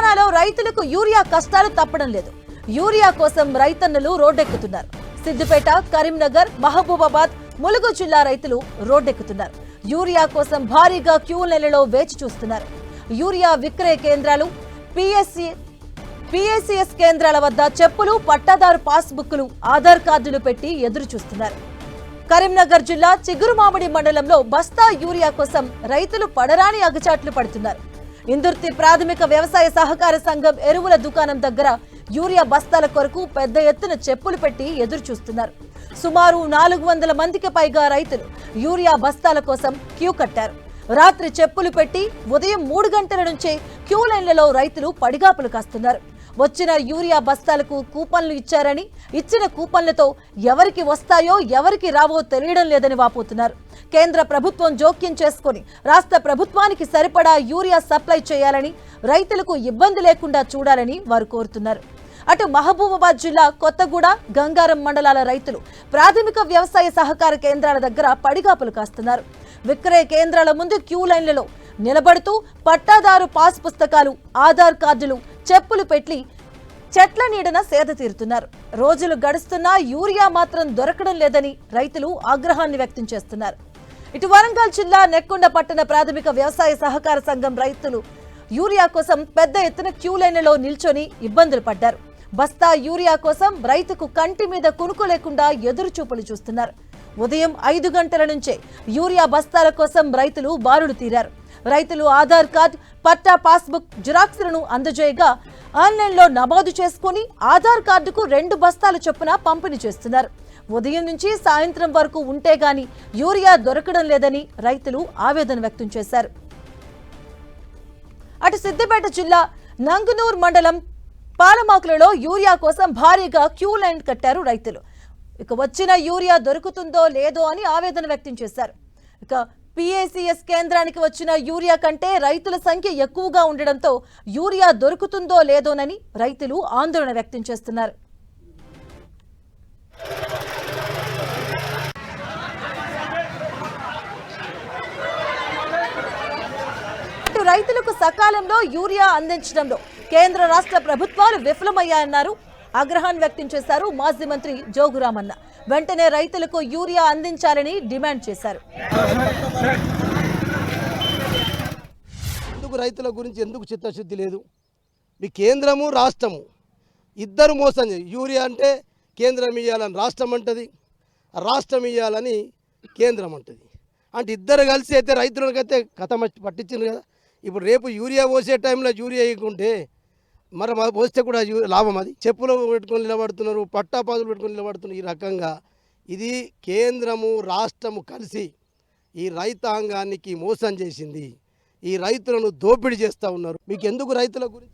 తెలంగాణలో రైతులకు యూరియా కష్టాలు తప్పడం లేదు. యూరియా కోసం రైతన్నలు రోడ్డెక్కుతున్నారు. సిద్దిపేట కరీంనగర్ మహబూబాబాద్ ములుగు జిల్లా రైతులు రోడ్డెక్కుతున్నారు. యూరియా కోసం భారీగా క్యూ నెలలో వేచి చూస్తున్నారు. యూరియా విక్రయ కేంద్రాలు పిఎస్సి పిఎస్సిఎస్ కేంద్రాల వద్ద చెప్పులు పట్టాదారు పాస్బుక్లు ఆధార్ కార్డులు పెట్టి ఎదురు చూస్తున్నారు. కరీంనగర్ జిల్లా చిగురుమామిడి మండలంలో బస్తా యూరియా కోసం రైతులు పడరాని అగచాట్లు పడుతున్నారు. ఇందుర్తి ప్రాథమిక వ్యవసాయ సహకార సంఘం ఎరువుల దుకాణం దగ్గర యూరియా బస్తాల కొరకు పెద్ద ఎత్తున చెప్పులు పెట్టి ఎదురు చూస్తున్నారు సుమారు నాలుగు వందల మందికి పైగా రైతులు యూరియా బస్తాల కోసం క్యూ కట్టారు. రాత్రి చెప్పులు పెట్టి ఉదయం మూడు గంటల నుంచే క్యూ లైన్లలో రైతులు పడిగాపులు కాస్తున్నారు. వచ్చిన యూరియా బస్తాలకు కూపన్లు ఇచ్చారని ఇచ్చిన కూపన్లతో ఎవరికి వస్తాయో ఎవరికి రావో తెలియడం లేదని వాపోతున్నారు. కేంద్ర ప్రభుత్వం జోక్యం చేసుకొని రాష్ట్ర ప్రభుత్వానికి సరిపడా యూరియా సప్లై చేయాలని రైతులకు ఇబ్బంది లేకుండా చూడాలని వారు కోరుతున్నారు. అటు మహబూబాబాద్ జిల్లా కొత్తగూడ గంగారం మండలాల రైతులు ప్రాథమిక వ్యవసాయ సహకార కేంద్రాల దగ్గర పడిగాపులు కాస్తున్నారు. విక్రయ కేంద్రాల ముందు క్యూ లైన్లలో నిలబడుతూ పట్టాదారు పాస్ పుస్తకాలు ఆధార్ కార్డులు చెప్పులు పెట్టి చెట్ల నీడన సేద తీరుతున్నారు. రోజులు గడుస్తున్నా యూరియా మాత్రం దొరకడం లేదని రైతులు ఆగ్రహాన్ని వ్యక్తం చేస్తున్నారు. ఇటు వరంగల్ జిల్లా నెక్కొండ పట్టణ ప్రాథమిక వ్యవసాయ సహకార సంఘం రైతులు యూరియా కోసం పెద్ద ఎత్తున క్యూ లైన్లలో నిల్చొని ఇబ్బందులు పడ్డారు. బస్తా యూరియా కోసం రైతుకు కంటి మీద కునుకు లేకుండా ఎదురు చూపులు చూస్తున్నారు. ఉదయం ఐదు గంటల నుంచే యూరియా బస్తాల కోసం రైతులు బారులు తీరారు. రైతులు ఆధార్ కార్డ్ పట్టా పాస్బుక్ జిరాక్స్లను అందజేయగా ఆన్లైన్లో నమోదు చేసుకుని ఆధార్ కార్డుకు రెండు బస్తాల చొప్పున పంపిణీ చేస్తున్నారు. ఉదయం నుంచి సాయంత్రం వరకు ఉంటే గాని యూరియా దొరకడం లేదని రైతులు ఆవేదన వ్యక్తం చేశారు. అటు సిద్దిపేట జిల్లా నంగునూర్ మండలం పాలమాకులలో యూరియా కోసం భారీగా క్యూ లైన్ కట్టారు రైతులు. ఇక వచ్చిన యూరియా దొరుకుతుందో లేదో అని ఆవేదన వ్యక్తం చేశారు. ఇక పిఏసిఎస్ కేంద్రానికి వచ్చిన యూరియా కంటే రైతుల సంఖ్య ఎక్కువగా ఉండడంతో యూరియా దొరుకుతుందో లేదోనని రైతులు ఆందోళన వ్యక్తం చేస్తున్నారు. ఇటు రైతులకు సకాలంలో యూరియా అందించడంలో కేంద్ర రాష్ట్ర ప్రభుత్వాలు విఫలమయ్యాయన్నారు. ఆగ్రహాన్ని వ్యక్తం చేశారు మాజీ మంత్రి జోగురామన్న. వెంటనే రైతులకు యూరియా అందించాలని డిమాండ్ చేశారు. ఎందుకు రైతుల గురించి ఎందుకు చిత్తశుద్ధి లేదు? మీ కేంద్రము రాష్ట్రము ఇద్దరు మోసం యూరియా అంటే కేంద్రం ఇవ్వాలని రాష్ట్రం అంటది రాష్ట్రం ఇవ్వాలని కేంద్రం అంటది. అంటే ఇద్దరు కలిసి అయితే రైతులకైతే కథ పట్టించింది కదా. ఇప్పుడు రేపు యూరియా పోసే టైంలో యూరియా వేయకుంటే మరి పోస్తే కూడా యూ- లాభం అది. చెప్పులు పెట్టుకొని నిలబడుతున్నారు పట్టాపాదులు పెట్టుకొని నిలబడుతున్నారు ఈ రకంగా. ఇది కేంద్రము రాష్ట్రము కలిసి ఈ రైతాంగానికి మోసం చేసింది. ఈ రైతులను దోపిడీ చేస్తూ ఉన్నారు. మీకు ఎందుకు రైతుల గురించి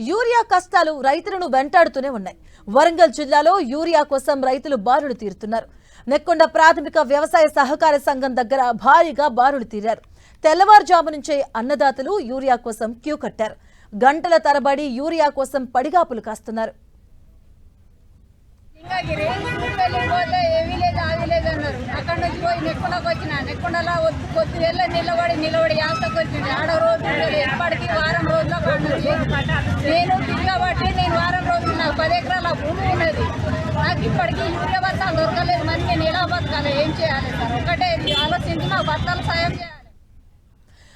యూరియా కష్టాలు రైతులను వెంటాడుతూనే ఉన్నాయి. వరంగల్ జిల్లాలో యూరియా కోసం రైతులు బారులు తీరుతున్నారు. నెక్కొండ ప్రాథమిక వ్యవసాయ సహకార సంఘం దగ్గర భారీగా బారులు తీరారు. తెల్లవారుజాము నుంచే అన్నదాతలు యూరియా కోసం క్యూ కట్టారు. గంటల తరబడి యూరియా కోసం పడిగాపులు కాస్తున్నారు. ఏమీ లేదు ఏ లేదు అన్నారు. అక్కడ నుంచి పోయి నెక్కొండకు వచ్చిన నెక్కొండలో వద్దు కొద్ది వెళ్ళ నిలబడి నిలబడి యాసకు వచ్చింది. ఆడ రోజు ఉండదు. ఎప్పటికీ వారం రోజుల పండుగ నేను తిరగబట్టి నేను వారం రోజులు నాకు పది ఎకరాల భూమి ఉన్నది. నాకు ఇప్పటికీ యూరియా బత్తాలు దొరకలేదు మరి నేను ఎలా బతకాలి ఏం చేయాలి? సార్ ఒకటే ఇది ఆలోచించి మాకు బత్తాలు సాయం చేయాలి.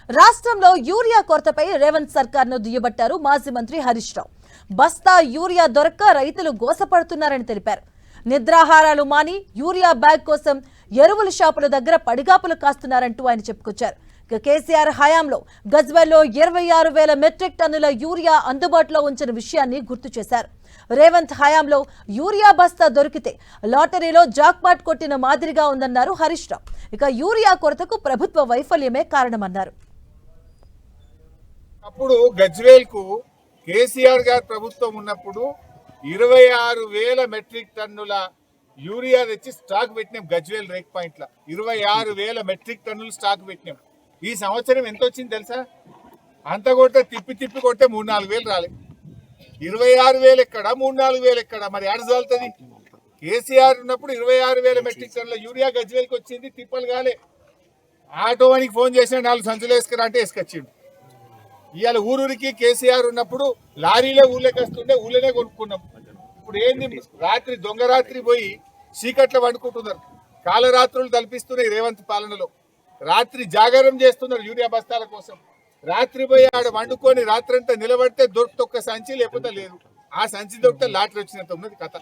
రాష్ట్రంలో యూరియా కొరతపై రేవంత్ సర్కార్ను దుయ్యబట్టారు మాజీ మంత్రి హరీష్ రావు. బస్తా యూరియా దొరక్క రైతులు గోసపడుతున్నారని తెలిపారు. నిద్రాహారాలు మాని యూరియా బ్యాగ్ కోసం ఎరువుల షాపుల దగ్గర పడిగాపులు కాస్తున్నారంటూ ఆయన చెప్పుకొచ్చారు. కేసీఆర్ హయాంలో గజ్వెల్లో ఇరవై ఆరు వేల మెట్రిక్ టన్నుల యూరియా అందుబాటులో ఉంచిన విషయాన్ని గుర్తు చేశారు. రేవంత్ హయాంలో యూరియా బస్తా దొరికితే లాటరీలో జాక్పాట్ కొట్టిన మాదిరిగా ఉందన్నారు హరీష్ రావు. ఇక యూరియా కొరతకు ప్రభుత్వ వైఫల్యమే కారణమన్నారు. అప్పుడు గజ్వేల్కు కేసీఆర్ గారి ప్రభుత్వం ఉన్నప్పుడు ఇరవై ఆరు వేల మెట్రిక్ టన్నుల యూరియా తెచ్చి స్టాక్ పెట్టినాం గజ్వేల్ రేక్ పాయింట్ల. ఇరవై ఆరు వేల మెట్రిక్ టన్నులు స్టాక్ పెట్టినాం. ఈ సంవత్సరం ఎంత వచ్చింది తెలుసా? అంత కొడితే తిప్పి తిప్పి కొడితే మూడు నాలుగు వేలు రాలే. ఇరవై ఆరు వేలు ఎక్కడ? మూడు నాలుగు వేలు ఎక్కడ? మరి ఆడ చాలుతుంది కేసీఆర్ ఉన్నప్పుడు ఇరవై ఆరు వేల మెట్రిక్ టన్నుల యూరియా గజ్వేల్కి వచ్చింది తిప్పలు కాలే. ఆటోవానికి ఫోన్ చేసిన నాలుగు సంచులు వేసుకురా అంటే వేసుకొచ్చిండు. ఇవాళ ఊరూరికి కేసీఆర్ ఉన్నప్పుడు లారీలే ఊళ్ళోకి వస్తుండే ఊళ్ళోనే కొనుక్కున్నాం. ఇప్పుడు ఏంది? రాత్రి దొంగ రాత్రి పోయి చీకట్లో వండుకుంటున్నారు కాలరాత్రులు కల్పిస్తున్నాయి రేవంత్ పాలనలో. రాత్రి జాగారం చేస్తున్నారు యూరియా బస్తాల కోసం. రాత్రి పోయి ఆడ వండుకొని రాత్రంతా నిలబడితే దొరికితే ఒక్క సంచి లేకపోతే లేదు. ఆ సంచి దొరికితే లాటరీ వచ్చినంత ఉన్నది కథ.